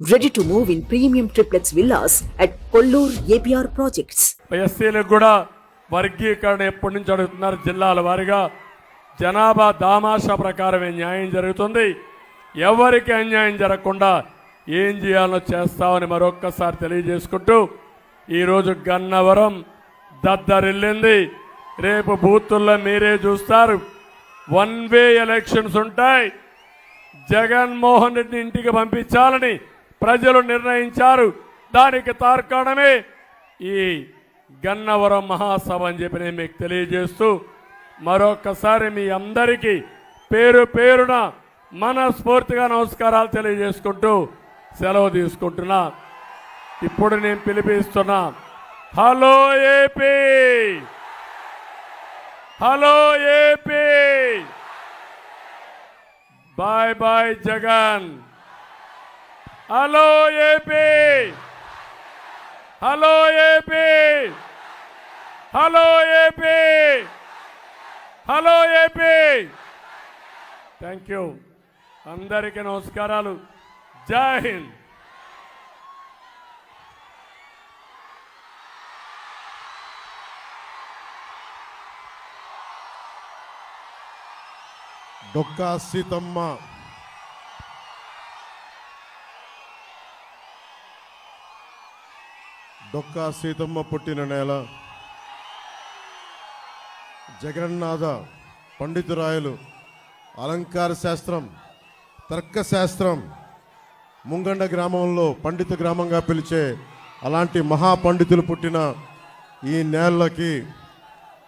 Ready to move in premium triplex villas at Kollur APR projects ఎస్సీలకు కూడా వర్గీకరణ ఎప్పటి నుంచి అడుగుతున్నారు జిల్లాల వారీగా? జనాభా దామాషా ప్రకారమే న్యాయం జరుగుతుంది. ఎవరికి అన్యాయం జరగకుండా ఏం చేయాలో చేస్తామని మరొక్కసారి తెలియజేసుకుంటూ ఈరోజు గన్నవరం దద్దరిల్లింది. రేపు బూతుల్లో మీరే చూస్తారు. వన్ వే ఎలక్షన్స్ ఉంటాయి. జగన్మోహన్ రెడ్డిని ఇంటికి పంపించాలని ప్రజలు నిర్ణయించారు. దానికి తార్కాణమే ఈ గన్నవరం మహాసభ అని చెప్పి నేను మీకు తెలియజేస్తూ మరొకసారి మీ అందరికీ పేరు పేరున మనస్ఫూర్తిగా నమస్కారాలు తెలియజేసుకుంటూ సెలవు తీసుకుంటున్నా. ఇప్పుడు నేను పిలిపిస్తున్నా hello AP! Hello AP! Bye bye Jagan! Hello AP! Hello AP! Hello AP! Hello AP! Thank you. అందరికీ నమస్కారాలు. జై హింద్. డొక్కా సీతమ్మ. డొక్కా సీతమ్మ పుట్టిన నేల జగన్నాథ పండితురాయలు అలంకార శాస్త్రం తర్క శాస్త్రం ముంగండ గ్రామంలో పండిత గ్రామంగా పిలిచే అలాంటి మహాపండితులు పుట్టిన ఈ నేలకి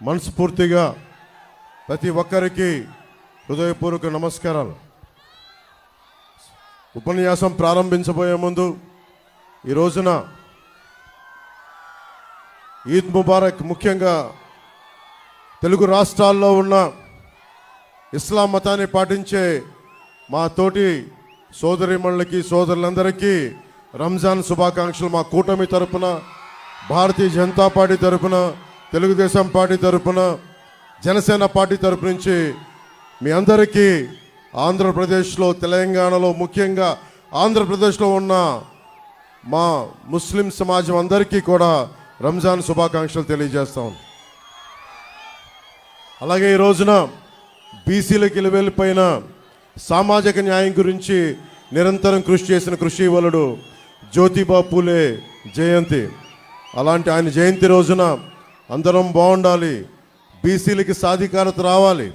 మనస్ఫూర్తిగా ప్రతి ఒక్కరికి హృదయపూర్వక నమస్కారాలు. ఉపన్యాసం ప్రారంభించబోయే ముందు ఈ రోజున ఈద్ ముబారక్ ముఖ్యంగా తెలుగు రాష్ట్రాల్లో ఉన్న ఇస్లాం మతాన్ని పాటించే మా తోటి సోదరిమణులకి సోదరులందరికీ రంజాన్ శుభాకాంక్షలు మా కూటమి తరపున భారతీయ జనతా పార్టీ తరపున తెలుగుదేశం పార్టీ తరపున జనసేన పార్టీ తరపు నుంచి మీ అందరికీ ఆంధ్రప్రదేశ్లో తెలంగాణలో ముఖ్యంగా ఆంధ్రప్రదేశ్లో ఉన్న మా ముస్లిం సమాజం అందరికీ కూడా రంజాన్ శుభాకాంక్షలు తెలియజేస్తాం అలాగే ఈ రోజున బీసీలకు వెళ్ళిపోయిన సామాజిక న్యాయం గురించి నిరంతరం కృషి చేసిన కృషి వలుడు జ్యోతిబా పూలే జయంతి. అలాంటి ఆయన జయంతి రోజున అందరం బాగుండాలి బీసీలకి సాధికారత రావాలి.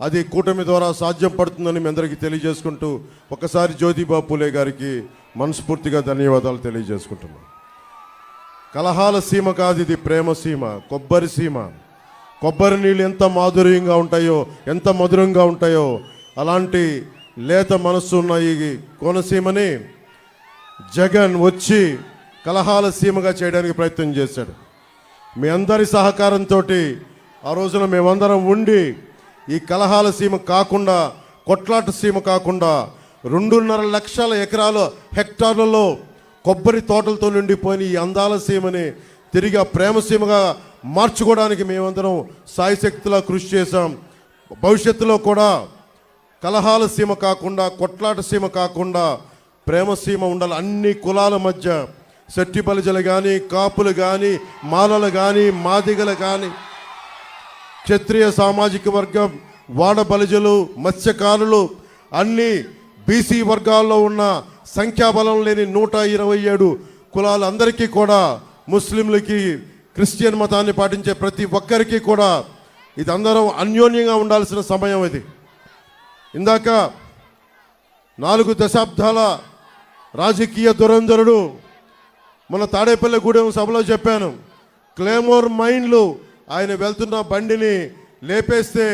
అది కూటమి ద్వారా సాధ్యం పడుతుందని మీ అందరికీ తెలియజేసుకుంటూ ఒకసారి జ్యోతిబా పూలే గారికి మనస్ఫూర్తిగా ధన్యవాదాలు తెలియజేసుకుంటున్నాను. కలహాల సీమ కాదు ఇది ప్రేమ సీమ కొబ్బరి సీమ. కొబ్బరి నీళ్ళు ఎంత మాధుర్యంగా ఉంటాయో ఎంత మధురంగా ఉంటాయో అలాంటి లేత మనస్సు ఉన్న ఈ కోనసీమని జగన్ వచ్చి కలహాల సీమగా చేయడానికి ప్రయత్నం చేశాడు. మీ అందరి సహకారంతో ఆ రోజున మేమందరం ఉండి ఈ కలహాల సీమ కాకుండా కొట్లాట సీమ కాకుండా రెండున్నర లక్షల ఎకరాల హెక్టార్లలో కొబ్బరి తోటలతో నిండిపోయిన ఈ అందాల సీమని తిరిగి ఆ మార్చుకోవడానికి మేమందరం సాయశక్తిలా కృషి చేశాం. భవిష్యత్తులో కూడా కలహాల సీమ కాకుండా కొట్లాట సీమ కాకుండా ప్రేమసీమ ఉండాలి. అన్ని కులాల మధ్య శెట్టి బలిజలు కానీ కాపులు కానీ మాలలు కానీ మాదిగలు కానీ క్షత్రియ సామాజిక వర్గం వాడ బలిజలు మత్స్యకారులు అన్ని బీసీ వర్గాల్లో ఉన్న సంఖ్యాబలం లేని నూట ఇరవై ఏడు కులాలందరికీ కూడా ముస్లింలకి క్రిస్టియన్ మతాన్ని పాటించే ప్రతి ఒక్కరికి కూడా ఇది అందరం అన్యోన్యంగా ఉండాల్సిన సమయం ఇది. ఇందాక నాలుగు దశాబ్దాల రాజకీయ దురంధరుడు మన తాడేపల్లి గూడెం సభలో చెప్పాను క్లేమోర్ మైండ్లు ఆయన వెళ్తున్న బండిని లేపేస్తే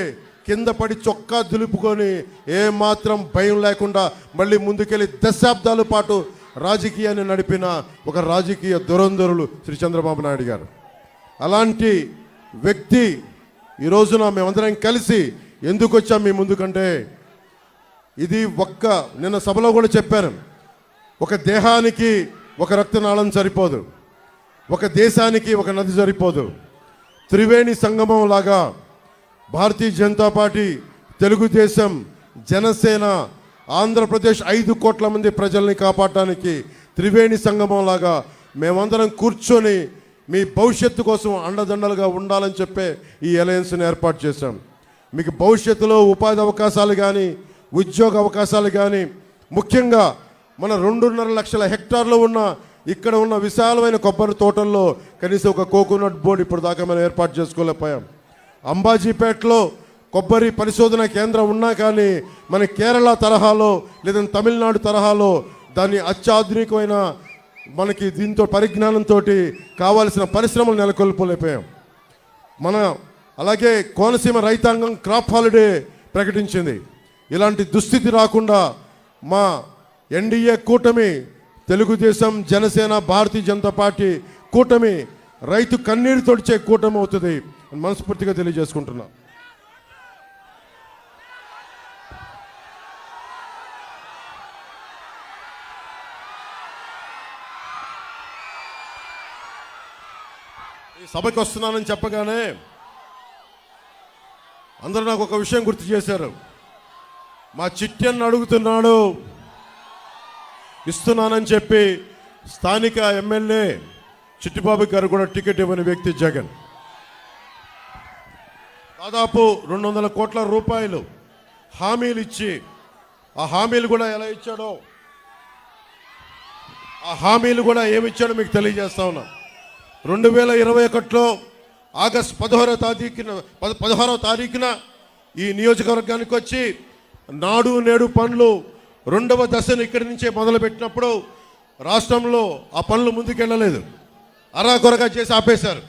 కింద పడి చొక్కా దులుపుకొని ఏమాత్రం భయం లేకుండా మళ్ళీ ముందుకెళ్ళి దశాబ్దాల పాటు రాజకీయాన్ని నడిపిన ఒక రాజకీయ దురంధరులు శ్రీ చంద్రబాబు నాయుడు గారు. అలాంటి వ్యక్తి ఈ రోజున మేమందరం కలిసి ఎందుకు వచ్చాం మీ ముందుకంటే? ఇది ఒక్క నిన్న సభలో కూడా చెప్పాను. ఒక దేహానికి ఒక రక్తనాళం సరిపోదు. ఒక దేశానికి ఒక నది సరిపోదు. త్రివేణి సంగమం లాగా భారతీయ జనతా పార్టీ తెలుగుదేశం జనసేన ఆంధ్రప్రదేశ్ ఐదు కోట్ల మంది ప్రజల్ని కాపాడటానికి త్రివేణి సంగమం లాగా మేమందరం కూర్చొని మీ భవిష్యత్తు కోసం అండదండలుగా ఉండాలని చెప్పే ఈ అలయన్స్ని ఏర్పాటు చేశాం. మీకు భవిష్యత్తులో ఉపాధి అవకాశాలు కానీ ఉద్యోగ అవకాశాలు కానీ ముఖ్యంగా మన రెండున్నర లక్షల హెక్టార్లు ఉన్న ఇక్కడ ఉన్న విశాలమైన కొబ్బరి తోటల్లో కనీసం ఒక కోకోనట్ బోర్డు ఇప్పుడు దాకా మనం ఏర్పాటు చేసుకోలేకపోయాం. అంబాజీపేటలో కొబ్బరి పరిశోధన కేంద్రం ఉన్నా కానీ మన కేరళ తరహాలో లేదా తమిళనాడు తరహాలో దాన్ని అత్యాధునికమైన మనకి దీంతో పరిజ్ఞానంతో కావాల్సిన పరిశ్రమలు నెలకొల్పలేకపోయాం. మన అలాగే కోనసీమ రైతాంగం క్రాప్ హాలిడే ప్రకటించింది. ఇలాంటి దుస్థితి రాకుండా మా ఎన్డీఏ కూటమి తెలుగుదేశం జనసేన భారతీయ జనతా పార్టీ కూటమి రైతు కన్నీరు తొడిచే కూటమి అవుతుంది అని మనస్ఫూర్తిగా తెలియజేసుకుంటున్నా. ఈ సభకి వస్తున్నానని చెప్పగానే అందరూ నాకు ఒక విషయం గుర్తు చేశారు. మా చిట్టెన్ను అడుగుతున్నాడు ఇస్తున్నానని చెప్పి స్థానిక ఎమ్మెల్యే చిట్టిబాబు గారు కూడా టికెట్ ఇవ్వని వ్యక్తి జగన్. దాదాపు రెండు వందల కోట్ల రూపాయలు హామీలు ఇచ్చి ఆ హామీలు కూడా ఎలా ఇచ్చాడో? ఆ హామీలు కూడా ఏమి ఇచ్చాడో మీకు తెలియజేస్తా ఉన్నా. రెండు వేల ఇరవై ఒకటిలో ఆగస్ట్ పదహారో తారీఖున పద పదహారవ తారీఖున ఈ నియోజకవర్గానికి వచ్చి నాడు నేడు పనులు రెండవ దశను ఇక్కడి నుంచే మొదలుపెట్టినప్పుడు రాష్ట్రంలో ఆ పనులు ముందుకెళ్ళలేదు. అరాకొరగా చేసి ఆపేశారు.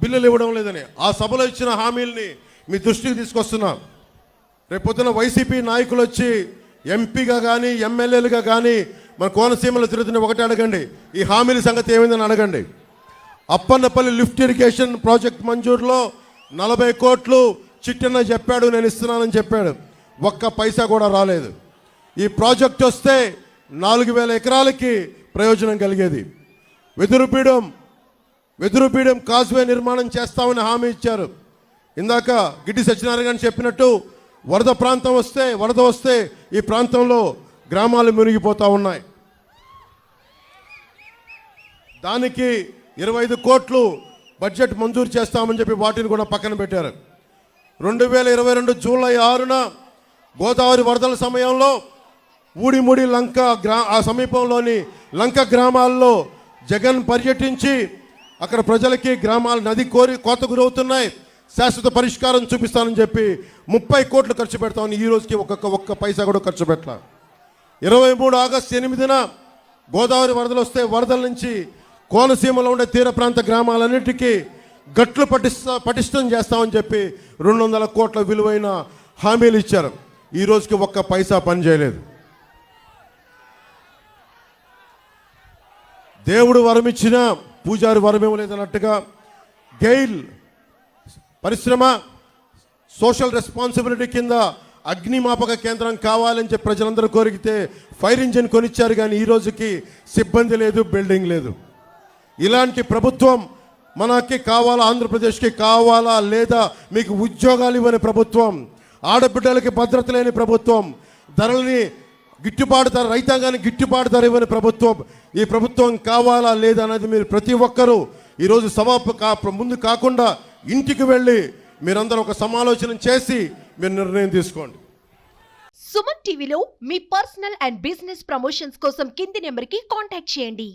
బిల్లులు ఇవ్వడం లేదని. ఆ సభలో ఇచ్చిన హామీల్ని మీ దృష్టికి తీసుకొస్తున్నా. రేపొద్దున వైసీపీ నాయకులు వచ్చి ఎంపీగా కానీ ఎమ్మెల్యేలుగా కానీ మన కోనసీమలో తిరుగుతున్న ఒకటే అడగండి. ఈ హామీల సంగతి ఏమైందని అడగండి. అప్పన్నపల్లి లిఫ్ట్ ఇరిగేషన్ ప్రాజెక్ట్ మంజూరులో నలభై కోట్లు చిట్టన్న చెప్పాడు నేను ఇస్తున్నానని చెప్పాడు. ఒక్క పైసా కూడా రాలేదు. ఈ ప్రాజెక్ట్ వస్తే నాలుగు వేల ఎకరాలకి ప్రయోజనం కలిగేది. వెదురుపీడం వెదురుపీడం కాజ్వే నిర్మాణం చేస్తామని హామీ ఇచ్చారు. ఇందాక గిడ్డి సత్యనారాయణ గారు చెప్పినట్టు వరద ప్రాంతం వస్తే వరద వస్తే ఈ ప్రాంతంలో గ్రామాలు మునిగిపోతూ ఉన్నాయి. దానికి ఇరవై ఐదు కోట్లు బడ్జెట్ మంజూరు చేస్తామని చెప్పి వాటిని కూడా పక్కన పెట్టారు. రెండు వేల ఇరవై రెండు జూలై ఆరున గోదావరి వరదల సమయంలో ఊడిముడి లంక గ్రా ఆ సమీపంలోని లంక గ్రామాల్లో జగన్ పర్యటించి అక్కడ ప్రజలకి గ్రామాలు నది కోరి కోత గురవుతున్నాయి. శాశ్వత పరిష్కారం చూపిస్తానని చెప్పి ముప్పై కోట్లు ఖర్చు పెడతామని ఈ రోజుకి ఒక్కొక్క ఒక్క పైసా కూడా ఖర్చు పెట్టాల. ఇరవై మూడు ఆగస్టు ఎనిమిదిన గోదావరి వరదలు వస్తే వరదల నుంచి కోనసీమలో ఉండే తీర ప్రాంత గ్రామాలన్నిటికీ గట్లు పటిస్తా పటిష్టం చేస్తామని చెప్పి రెండు వందల కోట్ల విలువైన హామీలు ఇచ్చారు. ఈ రోజుకి ఒక్క పైసా పని చేయలేదు. దేవుడు వరం ఇచ్చిన పూజారి వరం ఇవ్వలేదన్నట్టుగా గెయిల్ పరిశ్రమ సోషల్ రెస్పాన్సిబిలిటీ కింద అగ్నిమాపక కేంద్రం కావాలని చెప్పి ప్రజలందరూ కోరికితే ఫైర్ ఇంజిన్ కొనిచ్చారు కానీ ఈ రోజుకి సిబ్బంది లేదు బిల్డింగ్ లేదు. ఇలాంటి ప్రభుత్వం మనకి కావాలా ఆంధ్రప్రదేశ్కి కావాలా లేదా మీకు ఉద్యోగాలు ఇవ్వని ప్రభుత్వం ఆడబిడ్డలకి భద్రత లేని ప్రభుత్వం ధరలని గిట్టుబాటు ధర రైతాంగానికి గిట్టుబాటు ధర ఇవ్వని ప్రభుత్వం ఈ ప్రభుత్వం కావాలా లేదా అనేది మీరు ప్రతి ఒక్కరూ ఈరోజు సమాప కా ముందు కాకుండా ఇంటికి వెళ్ళి మీరందరూ ఒక సమాలోచన చేసి మీరు నిర్ణయం తీసుకోండి. సుమన్ టీవీలో మీ పర్సనల్ అండ్ బిజినెస్ ప్రమోషన్స్ కోసం కింది నెంబర్కి కాంటాక్ట్ చేయండి.